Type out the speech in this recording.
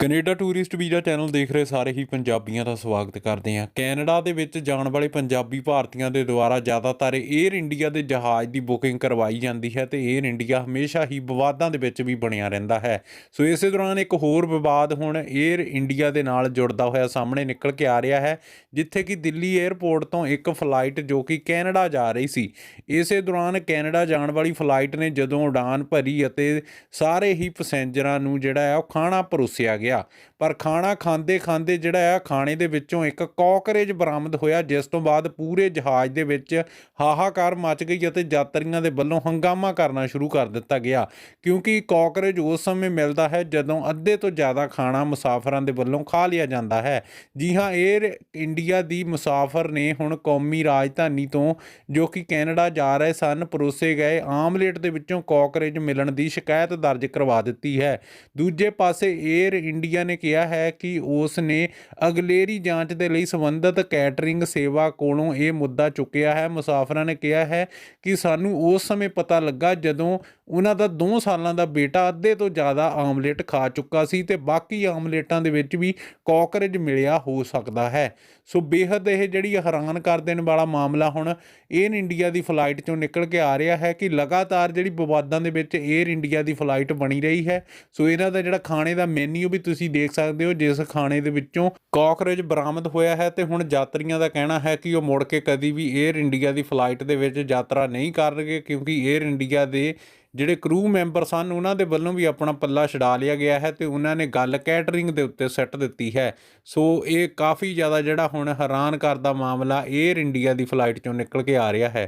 Canada tourist visa channel ਦੇਖ ਰਹੇ ਸਾਰੇ ਹੀ ਪੰਜਾਬੀਆਂ ਦਾ ਸਵਾਗਤ ਕਰਦੇ ਹਾਂ। ਕੈਨੇਡਾ ਦੇ ਵਿੱਚ ਜਾਣ ਵਾਲੇ ਪੰਜਾਬੀ ਭਾਰਤੀਆਂ ਦੇ ਦੁਆਰਾ ਜ਼ਿਆਦਾਤਰ 에ਅਰ ਇੰਡੀਆ ਦੇ ਜਹਾਜ਼ ਦੀ ਬੁਕਿੰਗ ਕਰਵਾਈ ਜਾਂਦੀ ਹੈ ਤੇ 에ਅਰ ਇੰਡੀਆ ਹਮੇਸ਼ਾ ਹੀ ਵਿਵਾਦਾਂ ਦੇ ਵਿੱਚ ਵੀ ਬਣਿਆ ਰਹਿੰਦਾ ਹੈ। ਸੋ ਇਸੇ ਦੌਰਾਨ ਇੱਕ ਹੋਰ ਵਿਵਾਦ ਹੁਣ 에ਅਰ ਇੰਡੀਆ ਦੇ ਨਾਲ ਜੁੜਦਾ ਹੋਇਆ ਸਾਹਮਣੇ ਨਿਕਲ ਕੇ ਆ ਰਿਹਾ ਹੈ, ਜਿੱਥੇ ਕਿ ਦਿੱਲੀ 에ਅਰਪੋਰਟ ਤੋਂ ਇੱਕ ਫਲਾਈਟ ਜੋ ਕਿ ਕੈਨੇਡਾ ਜਾ ਰਹੀ ਸੀ। ਇਸੇ ਦੌਰਾਨ ਕੈਨੇਡਾ ਜਾਣ ਵਾਲੀ ਫਲਾਈਟ ਨੇ ਜਦੋਂ ਉਡਾਨ ਭਰੀ ਅਤੇ ਸਾਰੇ ਹੀ ਪੈਸੇਂਜਰਾਂ ਨੂੰ ਜਿਹੜਾ ਹੈ ਉਹ ਖਾਣਾ ਪਰੋਸਿਆ ਗਿਆ। ਪਰ ਖਾਣਾ ਖਾਂਦੇ ਖਾਂਦੇ ਜਿਹੜਾ ਆ, ਖਾਣੇ ਦੇ ਵਿੱਚੋਂ ਇੱਕ ਕਾਕਰੇਜ ਬਰਾਮਦ ਹੋਇਆ, ਜਿਸ ਤੋਂ ਬਾਅਦ ਪੂਰੇ ਜਹਾਜ਼ ਦੇ ਵਿੱਚ ਹਾਹਾਕਾਰ ਮਚ ਗਈ ਅਤੇ ਯਾਤਰੀਆਂ ਦੇ ਵੱਲੋਂ ਹੰਗਾਮਾ ਕਰਨਾ ਸ਼ੁਰੂ ਕਰ ਦਿੱਤਾ ਗਿਆ। ਕਿਉਂਕਿ ਕਾਕਰੇਜ ਉਸ ਸਮੇਂ ਮਿਲਦਾ ਹੈ ਜਦੋਂ ਅੱਧੇ ਤੋਂ ਜ਼ਿਆਦਾ ਖਾਣਾ ਮੁਸਾਫਰਾਂ ਦੇ ਵੱਲੋਂ ਖਾ ਲਿਆ ਜਾਂਦਾ ਹੈ। ਜੀ ਹਾਂ 에ਅਰ ਇੰਡੀਆ ਦੀ ਮੁਸਾਫਰ ਨੇ ਹੁਣ ਕੌਮੀ ਰਾਜਧਾਨੀ ਤੋਂ, ਜੋ ਕਿ ਕੈਨੇਡਾ ਜਾ ਰਹੇ ਸਨ, ਪਰੋਸੇ ਗਏ ਆਮਲੇਟ ਦੇ ਵਿੱਚੋਂ ਕਾਕਰੇਜ ਮਿਲਣ ਦੀ ਸ਼ਿਕਾਇਤ ਦਰਜ ਕਰਵਾ ਦਿੱਤੀ ਹੈ। ਦੂਜੇ ਪਾਸੇ 에ਅਰ ਇੰਡੀਆ ਨੇ ਕਿਹਾ ਹੈ ਕਿ ਉਸ ਨੇ ਅਗਲੇਰੀ ਜਾਂਚ ਦੇ ਲਈ ਸੰਬੰਧਿਤ ਕੈਟਰਿੰਗ ਸੇਵਾ ਕੋਲੋਂ ਇਹ ਮੁੱਦਾ ਚੁੱਕਿਆ ਹੈ। ਮੁਸਾਫਰਾਂ ਨੇ ਕਿਹਾ ਹੈ ਕਿ ਸਾਨੂੰ ਉਸ ਸਮੇਂ ਪਤਾ ਲੱਗਾ ਜਦੋਂ ਉਹਨਾਂ ਦਾ 2 ਸਾਲਾਂ ਦਾ ਬੇਟਾ ਅੱਧੇ ਤੋਂ ਜ਼ਿਆਦਾ ਆਮਲੇਟ ਖਾ ਚੁੱਕਾ ਸੀ ਤੇ ਬਾਕੀ ਆਮਲੇਟਾਂ ਦੇ ਵਿੱਚ ਵੀ ਕੋਕਰੇਜ ਮਿਲਿਆ ਹੋ ਸਕਦਾ ਹੈ। ਸੋ ਬੇਹਦ ਇਹ ਜਿਹੜੀ ਹੈਰਾਨ ਕਰ ਦੇਣ ਵਾਲਾ ਮਾਮਲਾ ਹੁਣ 에ਅਰ ਇੰਡੀਆ ਦੀ ਫਲਾਈਟ ਚੋਂ ਨਿਕਲ ਕੇ ਆ ਰਿਹਾ ਹੈ ਕਿ ਲਗਾਤਾਰ ਜਿਹੜੀ ਵਿਵਾਦਾਂ ਦੇ ਵਿੱਚ 에ਅਰ ਇੰਡੀਆ ਦੀ ਫਲਾਈਟ ਬਣੀ ਰਹੀ ਹੈ। ਸੋ ਇਹਨਾਂ ਦਾ ਜਿਹੜਾ ਖਾਣੇ ਦਾ ਮੈਨੂ ਵੀ ਤੁਸੀਂ ਦੇਖ ਸਕਦੇ ਹੋ, ਜਿਸ ਖਾਣੇ ਦੇ ਵਿੱਚੋਂ ਕੋਕਰੇਜ ਬਰਾਮਦ ਹੋਇਆ ਹੈ ਤੇ ਹੁਣ ਯਾਤਰੀਆਂ ਦਾ ਕਹਿਣਾ ਹੈ ਕਿ ਉਹ ਮੁੜ ਕੇ ਕਦੀ ਵੀ 에ਅਰ ਇੰਡੀਆ ਦੀ ਫਲਾਈਟ ਦੇ ਵਿੱਚ ਯਾਤਰਾ ਨਹੀਂ ਕਰਨਗੇ, ਕਿਉਂਕਿ 에ਅਰ ਇੰਡੀਆ ਦੇ ਜਿਹੜੇ ਕਰੂ ਮੈਂਬਰ ਸਨ, ਉਹਨਾਂ ਦੇ ਵੱਲੋਂ ਵੀ ਆਪਣਾ ਪੱਲਾ ਛਡਾ ਲਿਆ ਗਿਆ ਹੈ ਤੇ ਉਹਨਾਂ ਨੇ ਗੱਲ ਕੈਟਰਿੰਗ ਦੇ ਉੱਤੇ ਸੈੱਟ ਦਿੱਤੀ ਹੈ। ਸੋ ਇਹ ਕਾਫੀ ਜ਼ਿਆਦਾ ਜਿਹੜਾ ਹੁਣ ਹੈਰਾਨ ਕਰਦਾ ਮਾਮਲਾ 에ਅਰ ਇੰਡੀਆ ਦੀ ਫਲਾਈਟ ਚੋਂ ਨਿਕਲ ਕੇ ਆ ਰਿਹਾ ਹੈ।